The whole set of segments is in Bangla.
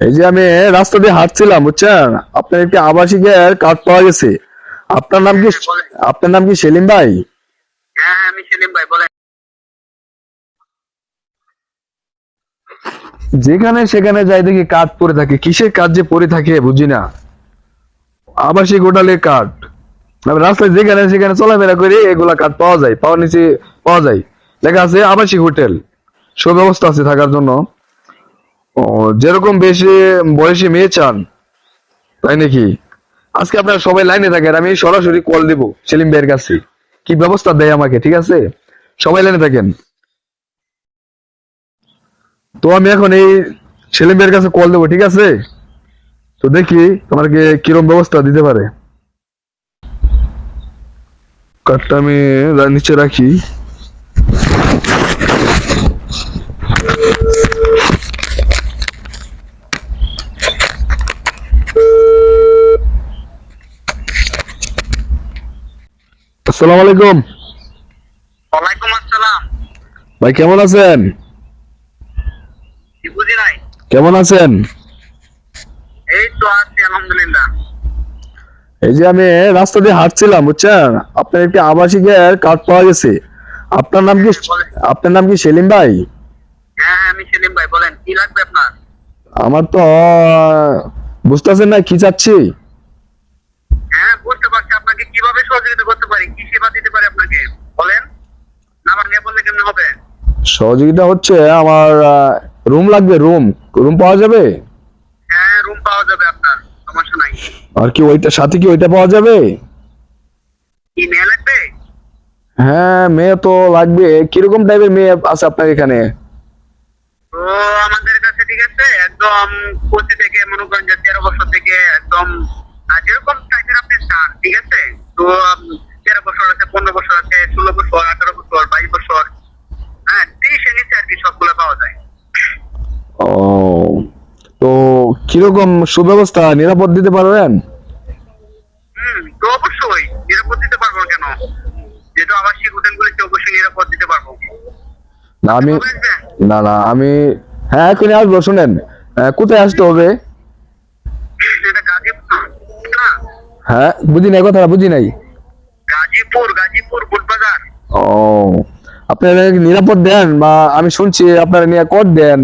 এই যে আমি রাস্তা দিয়ে হাঁটছিলাম বুঝছেন? আপনার একটি আবাসিকের কার্ড পাওয়া গেছে। আপনার নাম কি আপনার নাম কি সেলিম ভাই? হ্যাঁ হ্যাঁ, আমি সেলিম ভাই বলেন। যেখানে সেখানে যাই দেখি কার্ড পরে থাকে। কিসের কাজ যে পরে থাকে বুঝি না। আবাসিক হোটেলের কার্ড। রাস্তায় যেখানে সেখানে চলাফেরা করে এগুলা কার্ড পাওয়া যায় পাওয়ার নিচে পাওয়া যায়। লেখা আছে আবাসিক হোটেল। সুব্যবস্থা আছে থাকার জন্য। ও, যেরকম বেশি বয়সী মেয়ে চান, তাই নাকি? আজকে আপনারা সবাই লাইনে থাকেন, আমি সরাসরি কল দিব সেলিম ভাইয়ের কাছে কি ব্যবস্থা দেয় আমাকে, ঠিক আছে? সবাই লাইনে থাকেন। তো আমি এখন এই সেলিম ভাইয়ের কাছে কল দেবো, ঠিক আছে? তো দেখি তোমাকে কিরম ব্যবস্থা দিতে পারে। কার্ডটা আমি নিচে রাখি। আসসালামু আলাইকুম। ওয়ালাইকুম আসসালাম। ভাই কেমন আছেন? বুঝি নাই? কেমন আছেন? এই তো আছি আলহামদুলিল্লাহ। এই যে আমি রাস্তা দিয়ে হাঁটছিলাম বুঝছেন? আপনার একটি আবাসিকের কার্ড পাওয়া গেছে। আপনার নাম কি আপনার নাম কি সেলিম ভাই? হ্যাঁ হ্যাঁ, আমি সেলিম ভাই বলেন কি লাগবে আপনার? আমার তো বুঝতেছেন না কি চাচ্ছি হ্যাঁ বুঝতে পারছি আপনাকে কীভাবে সহযোগিতা করতে পারি কি সেবা দিতে পারি আপনাকে? বলেন। নিয়ে বললে কেমন হবে? সহযোগিতা হচ্ছে আমার রুম লাগবে রুম রুম পাওয়া যাবে? হ্যাঁ রুম পাওয়া যাবে আপনার সমস্যা নাই। আর কি ওইটা সাথে কি ওইটা পাওয়া যাবে? কি মেয়ে লাগবে? হ্যাঁ মেয়ে তো লাগবে। কীরকম টাইপের মেয়ে আছে আপনার এখানে? তো আমাদের কাছে ঠিক আছে একদম পঁচিশ থেকে মনে করেন যে তেরো বছর থেকে একদম যেরকম টাইপের আপনি চান ঠিক আছে? তো তেরো বছর আছে পনেরো বছর আছে ষোলো বছর আঠারো বছর বাইশ বছর হ্যাঁ তিরিশের নিচে আর কি সবগুলো পাওয়া যায়। ও তো কীরকম সুব্যবস্থা নিরাপদ দিতে পারবেন? হুম তো অবশ্যই নিরাপদ দিতে পারব কেন? যেহেতু আবাসিক হোটেলগুলিতে অবশ্যই নিরাপদ দিতে পারব। না আমি না না আমি হ্যাঁ এখনই আসব শুনেন। কোথায় আসতে হবে এটা গাজীপুর না হ্যাঁ বুঝি নাই কথাটা বুঝি নাই? গাজীপুর গাজীপুর বুটবাজার ও আপনারা নিরাপদ দেন বা আমি শুনছি আপনারা নিয়ে কর দেন?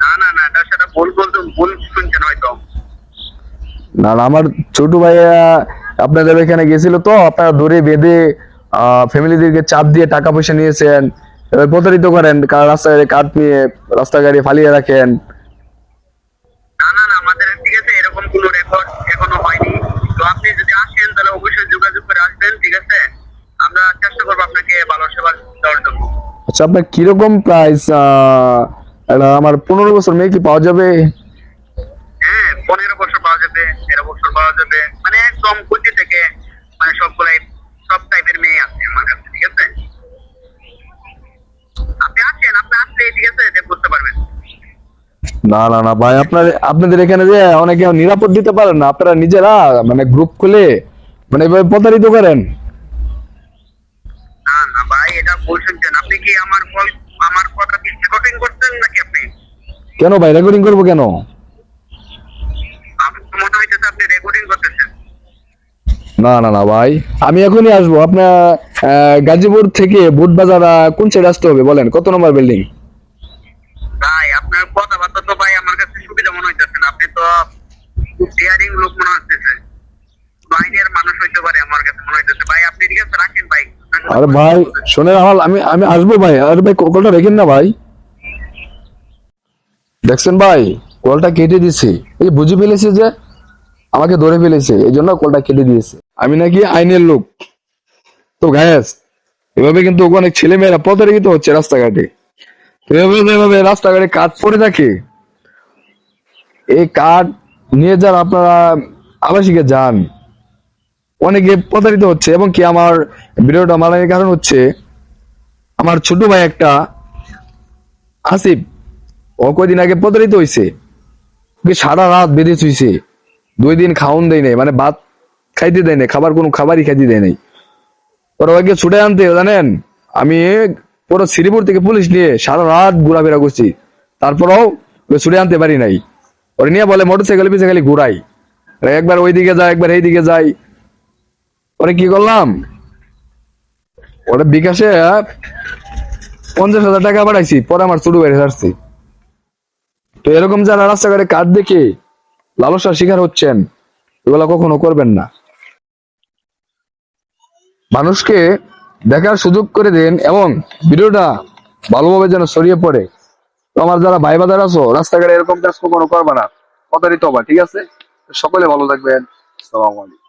না না না ভুল বলতে ভুল শুনছেন হয়তো। না না আমার ছোট ভাইয়া আপনাদের এখানে গেছিল তো আপনারা ধরে বেঁধে ফ্যামিলিদেরকে চাপ দিয়ে টাকা পয়সা নিয়েছেন। এবার প্রতারিত করেন কার রাস্তায় কাঠ নিয়ে রাস্তা গাড়ি ফালিয়ে রাখেন। না না না আমাদের ঠিক আছে এরকম কোনো রেকর্ড তো আপনি যদি আসেন তাহলে অবশ্যই যোগাযোগ করে আসবেন ঠিক আছে? আমরা চেষ্টা করব আপনাকে ভালো সেবা দেওয়ার জন্য। আচ্ছা আপনার কীরকম প্রাইস আমার পনেরো বছর মেয়ে কি পাওয়া যাবে? হ্যাঁ পনেরো বছর পাওয়া যাবে তেরো বছর পাওয়া যাবে মানে একদম কুচি থেকে মানে সবগুলাই সব টাইপের মেয়ে আছে আমার কাছে ঠিক আছে? আপনি আসেন আপনি আসলে ঠিক আছে বুঝতে পারবেন। না না না ভাই আপনার আপনাদের এখানে যে অনেকে নিরাপদ দিতে পারেন না আপনারা নিজেরা মানে গ্রুপ খুলে মানে এভাবে প্রতারিত করেন। না না ভাই এটা ভুল শুনছেন আপনি কি আমার কল আমার কথা কি রেকর্ডিং করছেন নাকি আপনি? কেন ভাই রেকর্ডিং করব কেন? মনে হইতেছে আপনি রেকর্ডিং করতেছেন। না না না ভাই আমি এখনই আসব। আপনার গাজীপুর থেকে বুটবাজার আহ, কোন সাইড আসতে হবে বলেন কত নম্বর বিল্ডিং ভাই আপনার কথাবার্তা তো ভাই আমার কাছে সুবিধা মনে হইতেছে না আপনি তো খুব ডিয়ারিং লোক মনে হচ্ছে বাইরের মানুষ হইতে পারে আমার কাছে মনে হইতেছে ভাই আপনি ঠিক আছে রাখেন ভাই আরে ভাই শোনেন আমার আমি আমি আসব ভাই। আরে ভাই কলটা রেখেন না ভাই। দেখছেন ভাই কলটা কেটে দিছে এই বুঝে ফেলেছে যে আমাকে ধরে ফেলেছে এই জন্য কলটা কেটে দিয়েছে। আমি নাকি আইনের লোক। তো গ্যাস এভাবে কিন্তু অনেক ছেলে মেয়েরা প্রতারিত হচ্ছে রাস্তাঘাটে। তো এভাবে এভাবে রাস্তাঘাটে কাজ পড়ে থাকে। এই কাঠ নিয়ে যান আপনারা আবাসিকে যান। অনেকে প্রতারিত হচ্ছে এবং কি আমার ভিডিওটা মারানোর কারণ হচ্ছে আমার ছোট ভাই একটা আসিফ, ও কয়দিন আগে প্রতারিত হয়েছে ওকে সারা রাত বেঁধে শুইছে দুই দিন খাওন দেয় নাই মানে ভাত খাইতে দেয় নাই, খাবার কোনো খাবারই খাইতে দেয় নাই। ওরা ওকে ছুটে আনতে জানেন? আমি পুরো শ্রীপুর থেকে পুলিশ নিয়ে সারা রাত ঘোরাফেরা করছি। তারপরেও ওকে ছুটে আনতে পারি নাই। ওরা নিয়ে বলে, মোটরসাইকেল পিছে খালি ঘুরাই। একবার ওইদিকে যায় একবার এইদিকে যাই। পরে কি করলাম? ওটা বিকাশে পঞ্চাশ হাজার টাকা পাঠাইছি, পরে আমার ছোট বাইরে ছাড়ছি। তো এরকম যারা রাস্তাঘাটে কাজ দেখে লালসার শিকার হচ্ছেন, এগুলা কখনো করবেন না। মানুষকে দেখার সুযোগ করে দেন এবং ভিডিওটা ভালোভাবে যেন ছড়িয়ে পড়ে। তো আমার যারা ভাই বাজার আছো রাস্তাঘাটে এরকম কাজ কখনো করবে না। কথারই তো ঠিক আছে? সকলে ভালো থাকবেন। সালাম আলাইকুম।